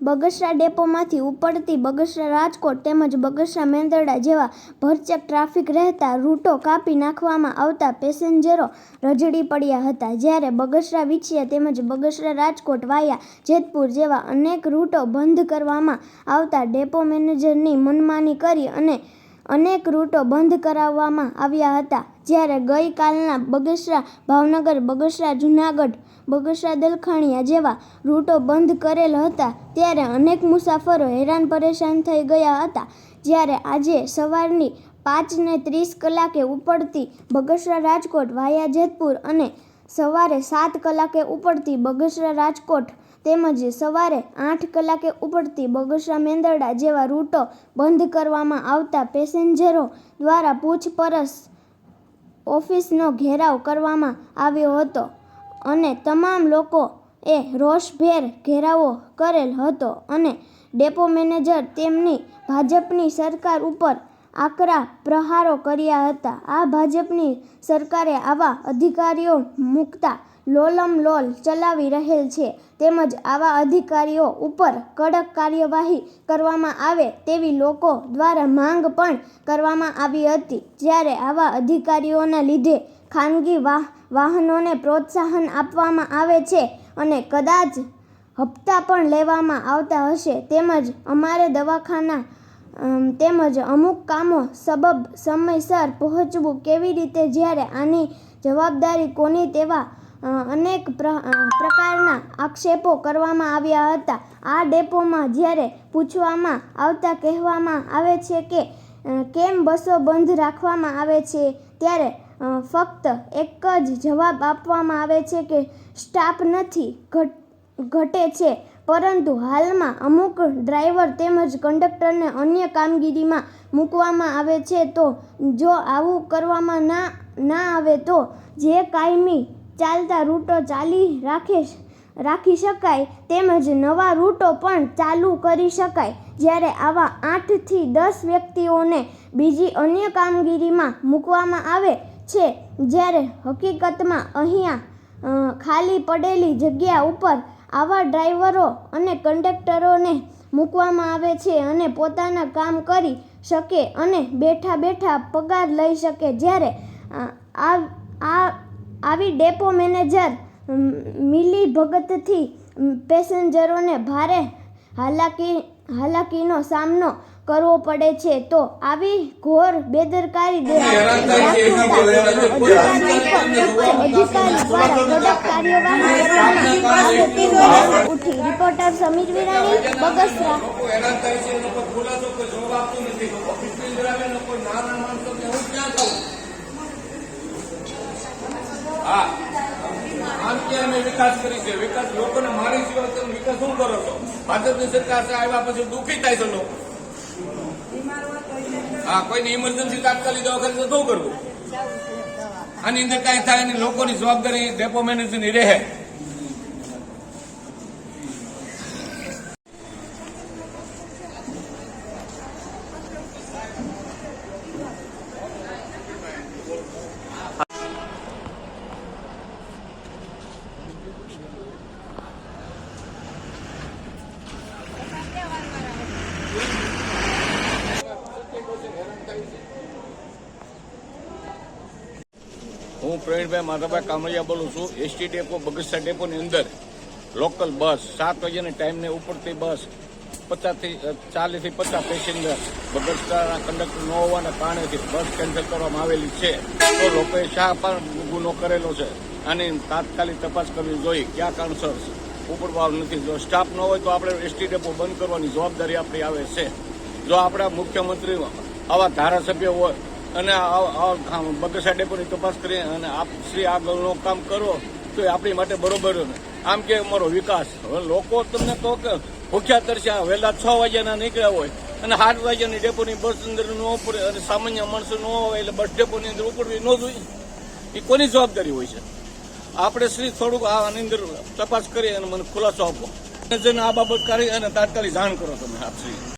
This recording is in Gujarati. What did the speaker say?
બગસરા ડેપોમાંથી ઉપડતી બગસરા રાજકોટ તેમજ બગસરા મેંદરડા જેવા ભરચક ટ્રાફિક રહેતા રૂટો કાપી નાખવામાં આવતા પેસેન્જરો રજડી પડ્યા હતા. જ્યારે બગસરા વિછિયા તેમજ બગસરા રાજકોટ વાયા જેતપુર જેવા અનેક રૂટો બંધ કરવામાં આવતા ડેપો મેનેજરની મનમાની કરી અને અનેક રૂટો બંધ કરાવવામાં આવ્યા હતા. જ્યારે ગઈકાલના બગસરા, ભાવનગર, બગસરા, જૂનાગઢ, બગસરા, દલખાણીયા જેવા રૂટો બંધ કરેલ હતા, ત્યારે અનેક મુસાફરો હેરાન પરેશાન થઈ ગયા હતા. જ્યારે આજે સવારની પાંચને ત્રીસ કલાકે ઉપડતી બગસરા રાજકોટ વાયા જેતપુર અને સવારે સાત કલાકે ઉપડતી બગસરા રાજકોટ તેમજ સવારે આઠ કલાકે ઉપડતી બગસરા મેંદરડા જેવા રૂટો બંધ કરવામાં આવતા પેસેન્જરો દ્વારા પૂછપરછ ઓફિસનો ઘેરાવ કરવામાં આવ્યો હતો અને તમામ લોકો એ રોષભેર ઘેરાવો કરેલ હતો અને ડેપો મેનેજર તેમની ભાજપની સરકાર ઉપર આકરા પ્રહારો કર્યા હતા. આ ભાજપની સરકારે આવા અધિકારીઓ મૂકતા લોલમ લોલ ચલાવી રહેલ છે. તેમજ આવા અધિકારીઓ ઉપર કડક કાર્યવાહી કરવામાં આવે તેવી લોકો દ્વારા માંગ પણ કરવામાં આવી હતી. જ્યારે આવા અધિકારીઓના લીધે ખાનગી વાહ, વાહનોને પ્રોત્સાહન આપવામાં આવે છે અને કદાચ હપ્તા પણ લેવામાં આવતા હશે, તેમજ અમારે દવાખાના તેમજ અમુક કામો સબબ સમયસર પહોંચવું કેવી રીતે, જ્યારે આની જવાબદારી કોની તેવા અનેક પ્ર- પ્રકારના આક્ષેપો કરવામાં આવ્યા હતા. આ ડેપોમાં જ્યારે પૂછવામાં આવતા કહેવામાં આવે છે કે કેમ બસો બંધ રાખવામાં આવે છે, ત્યારે ફક્ત એક જ જવાબ આપવામાં આવે છે કે, સ્ટાફ નથી ઘટે છે. પરંતુ હાલમાં અમુક ડ્રાઈવર તેમજ કંડક્ટરને અન્ય કામગીરીમાં મૂકવામાં આવે છે તો, જો આવું કરવામાં ના ના આવે તો, જે કાયમી ચાલતા રૂટો ચાલી રાખે રાખી શકાય તેમજ નવા રૂટો પણ ચાલુ કરી શકાય. જ્યારે આવા આઠથી દસ વ્યક્તિઓને બીજી અન્ય કામગીરીમાં મૂકવામાં આવે છે, જ્યારે હકીકતમાં અહીંયા ખાલી પડેલી જગ્યા ઉપર આવા ડ્રાઈવરો અને કંડક્ટરોને મૂકવામાં આવે છે અને પોતાના કામ કરી શકે અને બેઠા બેઠા પગાર લઈ શકે. જ્યારે આ આ આવી ડેપો મેનેજર મિલી ભગતથી પેસેન્જરોને ભારે હાલાકી હાલાકીનો સામનો કરવો પડે છે. તો આવી ઘોર બેદરકારી ઉઠી રિપોર્ટર સમીર વિરાણી બગસરા. ખુલાસો કોઈ જવાબ આપતું નથી. હું. આમ કે અમે વિકાસ કરી છે વિકાસ લોકોને મારી સિવાય તમે વિકાસ શું કરો છો? ભાજપની સરકાર આવ્યા પછી દુઃખી થાય છે લોકો. હા કોઈની ઇમરજન્સી તાત્કાલિક દવાખાને તો શું કરવું? આની અંદર કાંઈ થાય નહીં. લોકોની જવાબદારી ડેપો મેનેજરની રહે. હું પ્રવીણભાઈ માધવભાઈ કામરિયા બોલું છું. એસટી ડેપો બગસા ડેપોની અંદર. લોકલ બસ સાત વાગ્યાની ટાઈમને ઉપરથી બસ પચાસથી ચાલીસથી પચાસ પેસેન્જર બગસરાના કંડક્ટર ન હોવાના કારણેથી બસ કેન્સલ કરવામાં આવેલી છે. તો લોકોએ શા પણ ગુનો કરેલો છે? આની તાત્કાલિક તપાસ કરવી જોઈએ. ક્યાં કારણસર ઉપરભાવ નથી. જો સ્ટાફ ન હોય તો આપણે એસટી ડેપો બંધ કરવાની જવાબદારી આપણી આવે છે. જો આપણા મુખ્યમંત્રી આવા ધારાસભ્ય હોય અને બગસરા ડેપોની તપાસ કરી અને આપ શ્રી આગળનું કામ કરો તો એ આપણી માટે બરોબર આમ કે અમારો વિકાસ. હવે લોકો તમને કહો કે ભૂખ્યા તરસ્યા વહેલા છ વાગ્યાના નીકળ્યા હોય અને આઠ વાગ્યાની ડેપોની બસ અંદર ન ઉપડે અને સામાન્ય માણસો ન હોય એટલે બસ ડેપોની અંદર ઉપડવી ન જોઈએ. એ કોની જવાબદારી હોય છે? આપણે શ્રી થોડુંક આની અંદર તપાસ કરી અને મને ખુલાસો આપો. જેને આ બાબત કરી અને તાત્કાલિક જાણ કરો તમે, આપ શ્રી.